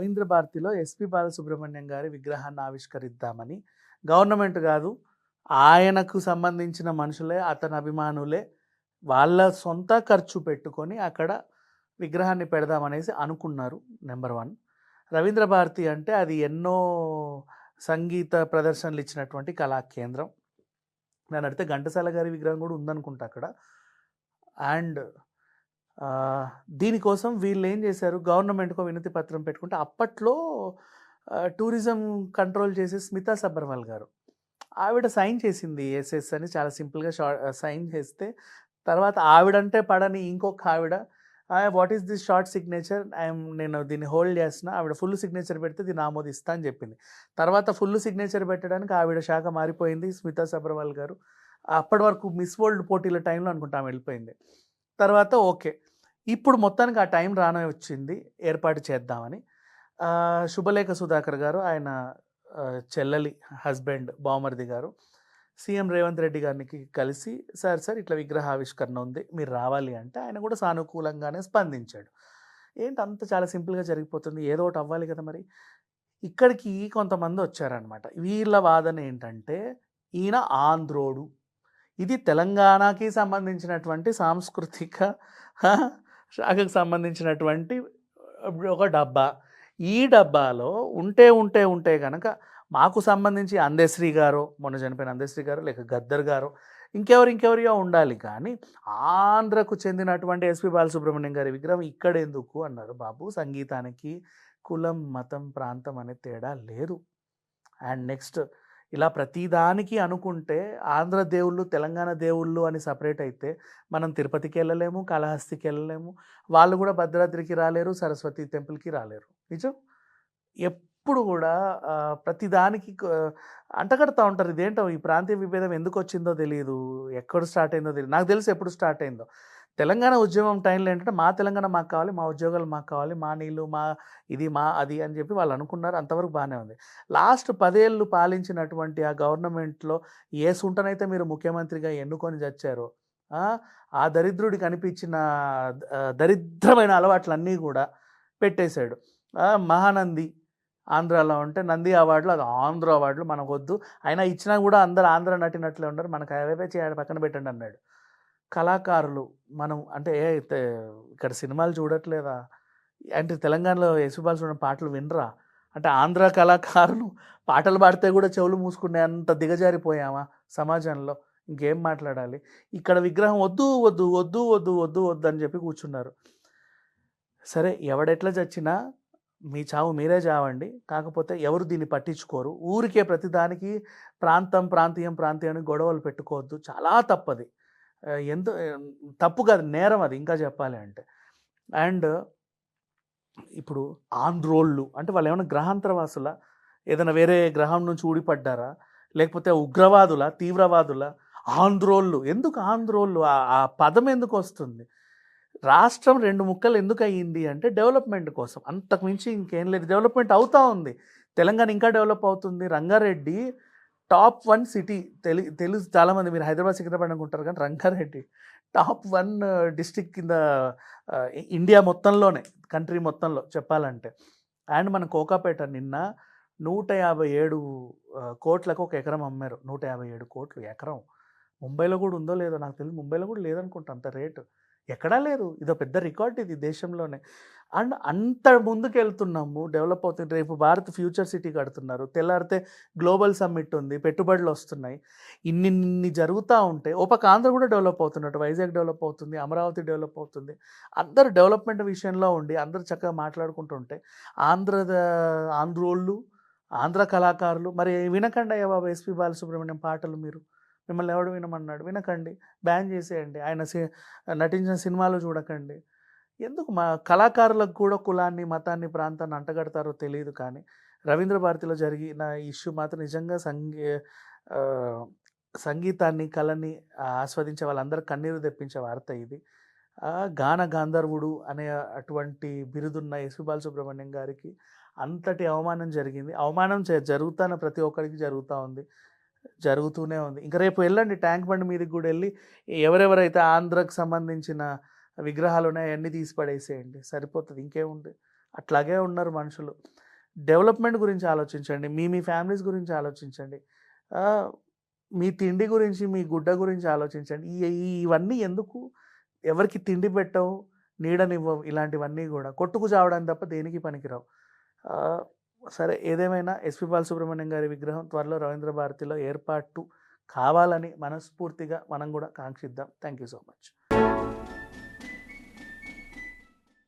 రవీంద్ర భారతిలో ఎస్పి బాలసుబ్రహ్మణ్యం గారి విగ్రహాన్ని ఆవిష్కరిద్దామని. గవర్నమెంట్ కాదు ఆయనకు సంబంధించిన మనుషులే అతని అభిమానులే వాళ్ళ సొంత ఖర్చు పెట్టుకొని అక్కడ విగ్రహాన్ని పెడదామనేసి అనుకున్నారు నెంబర్ వన్. రవీంద్ర భారతి అంటే అది ఎన్నో సంగీత ప్రదర్శనలు ఇచ్చినటువంటి కళా కేంద్రం నేను అడిగితే ఘంటసాల గారి విగ్రహం కూడా ఉందనుకుంటా అక్కడ. అండ్ దీనికోసం వీళ్ళు ఏం చేశారు? గవర్నమెంట్కో వినతి పత్రం పెట్టుకుంటే అప్పట్లో టూరిజం కంట్రోల్ చేసే స్మితా సబర్వాల్ గారు. ఆవిడ సైన్ చేసింది ఎస్ఎస్ అని చాలా సింపుల్గా షార్ట్ సైన్ చేస్తే. తర్వాత ఆవిడంటే పడని ఇంకొక ఆవిడ what is this short signature? I'm నేను దీన్ని హోల్డ్ చేస్తున్నా. ఆవిడ ఫుల్ సిగ్నేచర్ పెడితే దీన్ని ఆమోదిస్తా అని చెప్పింది. తర్వాత ఫుల్ సిగ్నేచర్ పెట్టడానికి ఆవిడ శాఖ మారిపోయింది స్మితా సబర్వాల్ గారు. అప్పటి వరకు మిస్ వరల్డ్ పోటీల టైంలో అనుకుంటా ఆమె వెళ్ళిపోయింది. తర్వాత ఓకే. ఇప్పుడు మొత్తానికి ఆ టైం రానే వచ్చింది. ఏర్పాటు చేద్దామని. శుభలేఖ సుధాకర్ గారు ఆయన చెల్లెలి హస్బెండ్ బావమరిది గారు సీఎం రేవంత్ రెడ్డి గారికి కలిసి సార్ సార్ ఇట్లా విగ్రహ ఆవిష్కరణ ఉంది మీరు రావాలి అంటే ఆయన కూడా సానుకూలంగానే స్పందించాడు. ఏంటి అంత చాలా సింపుల్గా జరిగిపోతుంది ఏదో ఒకటి అవ్వాలి కదా మరి. ఇక్కడికి కొంతమంది వచ్చారనమాట. వీళ్ళ వాదన ఏంటంటే ఈయన ఆంధ్రోడు. ఇది తెలంగాణకి సంబంధించినటువంటి సాంస్కృతిక శాఖకు సంబంధించినటువంటి ఒక డబ్బా. ఈ డబ్బాలో ఉంటే ఉంటే ఉంటే కనుక మాకు సంబంధించి అందేశ్రీ గారు మొన్న చనిపోయిన అందశ్రీ గారు లేక గద్దర్ గారు ఇంకెవరు ఇంకెవరియో ఉండాలి కానీ ఆంధ్రకు చెందినటువంటి ఎస్పి బాలసుబ్రహ్మణ్యం గారి విగ్రహం ఇక్కడ ఎందుకు అన్నారు బాబు. సంగీతానికి కులం మతం ప్రాంతం అనే తేడా లేదు. అండ్ నెక్స్ట్ ఇలా ప్రతిదానికి అనుకుంటే ఆంధ్ర దేవుళ్ళు తెలంగాణ దేవుళ్ళు అని సపరేట్ అయితే మనం తిరుపతికి వెళ్ళలేము కాళహస్తికి వెళ్ళలేము. వాళ్ళు కూడా భద్రాద్రికి రాలేరు సరస్వతి టెంపుల్కి రాలేరు. నిజం? ఎప్పుడు కూడా ప్రతిదానికి అంటగడతా ఉంటారు. ఇదేంటో ఈ ప్రాంతీయ విభేదం ఎందుకు వచ్చిందో తెలియదు ఎక్కడ స్టార్ట్ అయిందో తెలియదు నాకు తెలిసి ఎప్పుడు స్టార్ట్ అయిందో. తెలంగాణ ఉద్యమం టైంలో ఏంటంటే మా తెలంగాణ మాకు కావాలి మా ఉద్యోగాలు మాకు కావాలి మా నీళ్ళు మా ఇది మా అది అని చెప్పి వాళ్ళు అనుకున్నారు. అంతవరకు బాగానే ఉంది. లాస్ట్ పదేళ్ళు పాలించినటువంటి ఆ గవర్నమెంట్లో ఏ సుంటనైతే మీరు ముఖ్యమంత్రిగా ఎన్నుకొని చచ్చారో ఆ, దరిద్రుడికి అనిపించిన దరిద్రమైన అలవాట్లన్నీ కూడా పెట్టేశాడు. మహానంది ఆంధ్రాలో ఉంటే నంది అవార్డులు అది ఆంధ్ర అవార్డులు మనకొద్దు. వద్దు అయినా ఇచ్చినా కూడా అందరు ఆంధ్ర నటినట్లే ఉన్నారు. మనకు అవే చేయాలి పక్కన పెట్టండి అన్నాడు. కళాకారులు మనం అంటే ఏ ఇక్కడ సినిమాలు చూడట్లేదా? అంటే తెలంగాణలో యేసుబాల్ చూడడం పాటలు వినరా? అంటే ఆంధ్ర కళాకారులు పాటలు పాడితే కూడా చెవులు మూసుకునే అంత దిగజారిపోయామా సమాజంలో? ఇంకేం మాట్లాడాలి? ఇక్కడ విగ్రహం వద్దు వద్దు వద్దు వద్దు వద్దు వద్దు అని చెప్పి కూర్చున్నారు. సరే ఎవడెట్లా చచ్చినా మీ చావు మీరే చావండి. కాకపోతే ఎవరు దీన్ని పట్టించుకోరు. ఊరికే ప్రతిదానికి ప్రాంతం ప్రాంతీయం ప్రాంతీయం అని గొడవలు పెట్టుకోవద్దు. చాలా తప్పది. ఎంత తప్పు కాదు నేరం అది ఇంకా చెప్పాలి అంటే. అండ్ ఇప్పుడు ఆంధ్రోళ్ళు అంటే వాళ్ళు ఏమైనా గ్రహాంతరవాసుల ఏదైనా వేరే గ్రహం నుంచి ఊడిపడ్డారా? లేకపోతే ఉగ్రవాదుల తీవ్రవాదుల ఆంధ్రోళ్ళు ఎందుకు ఆంధ్రోళ్ళు? ఆ- పదం ఎందుకు వస్తుంది? రాష్ట్రం రెండు ముక్కలు ఎందుకు అయ్యింది అంటే డెవలప్మెంట్ కోసం. అంతకు మించి ఇంకేం లేదు. డెవలప్మెంట్ అవుతూ ఉంది. తెలంగాణ ఇంకా డెవలప్ అవుతుంది. రంగారెడ్డి టాప్ వన్ సిటీ తెలి తెలుసు చాలామంది మీరు హైదరాబాద్ సికింద్రాబాద్ అనుకుంటారు కానీ రంగారెడ్డి. టాప్ వన్ డిస్టిక్ కింద ఇండియా మొత్తంలోనే కంట్రీ మొత్తంలో చెప్పాలంటే. అండ్ మన కోకాపేట నిన్న నూట యాభై ఏడు కోట్లకు ఒక ఎకరం అమ్మారు. నూట యాభై ఏడు కోట్లు ఎకరం. ముంబైలో కూడా ఉందో లేదో నాకు తెలియదు ముంబైలో కూడా లేదనుకుంటా అంత రేటు. ఎక్కడా లేదు. ఇదో పెద్ద రికార్డ్ ఇది దేశంలోనే. అండ్ అంత ముందుకెళ్తున్నాము డెవలప్ అవుతుంది రేపు భారత్ ఫ్యూచర్ సిటీ కడుతున్నారు. తెల్లారితే గ్లోబల్ సమ్మిట్ ఉంది పెట్టుబడులు వస్తున్నాయి. ఇన్నిన్ని జరుగుతూ ఉంటే ఒక ఆంధ్ర కూడా డెవలప్ అవుతున్నట్టు వైజాగ్ డెవలప్ అవుతుంది అమరావతి డెవలప్ అవుతుంది. అందరు డెవలప్మెంట్ విషయంలో ఉండి అందరు చక్కగా మాట్లాడుకుంటుంటే ఆంధ్ర ఆంధ్రోళ్ళు ఆంధ్ర కళాకారులు మరి వినకండి అయ్యా బాబు ఎస్పి బాలసుబ్రహ్మణ్యం పాటలు మీరు. మిమ్మల్ని ఎవడు వినమన్నాడు? వినకండి. బ్యాన్ చేసేయండి. ఆయన సి- నటించిన సినిమాలు చూడకండి. ఎందుకు మా కళాకారులకు కూడా కులాన్ని మతాన్ని ప్రాంతాన్ని అంటగడతారో తెలియదు కానీ రవీంద్ర భారతిలో జరిగిన ఇష్యూ మాత్రం నిజంగా సంగీ సంగీతాన్ని కళని ఆస్వాదించే వాళ్ళందరూ కన్నీరు తెప్పించే వార్త ఇది. గాన గాంధర్వుడు అనే అటువంటి బిరుదున్న ఎస్పి బాలసుబ్రహ్మణ్యం గారికి అంతటి అవమానం జరిగింది. అవమానం జరుగుతున్న జరుగుతాన ప్రతి ఒక్కరికి జరుగుతూ ఉంది. జరుగుతూనే ఉంది. ఇంకా రేపు వెళ్ళండి ట్యాంక్ బండ్ మీదకి కూడా వెళ్ళి ఎవరెవరైతే ఆంధ్రకు సంబంధించిన విగ్రహాలు ఉన్నాయో అన్నీ తీసి పడేసేయండి. సరిపోతుంది. ఇంకేముంది? అట్లాగే ఉన్నారు మనుషులు. డెవలప్మెంట్ గురించి ఆలోచించండి. మీ మీ ఫ్యామిలీస్ గురించి ఆలోచించండి. మీ తిండి గురించి మీ గుడ్డ గురించి ఆలోచించండి. ఈ ఇవన్నీ ఎందుకు? ఎవరికి తిండి పెట్టవు నీడనివ్వవు ఇలాంటివన్నీ కూడా. కొట్టుకు చావడానికి తప్ప దేనికి పనికిరావు. సరే ఏదేమైనా ఎస్పి బాలసుబ్రహ్మణ్యం గారి విగ్రహం త్వరలో రవీంద్ర భారతిలో ఏర్పాటు కావాలని మనస్ఫూర్తిగా మనం కూడా కాంక్షిద్దాం. Thank you so much.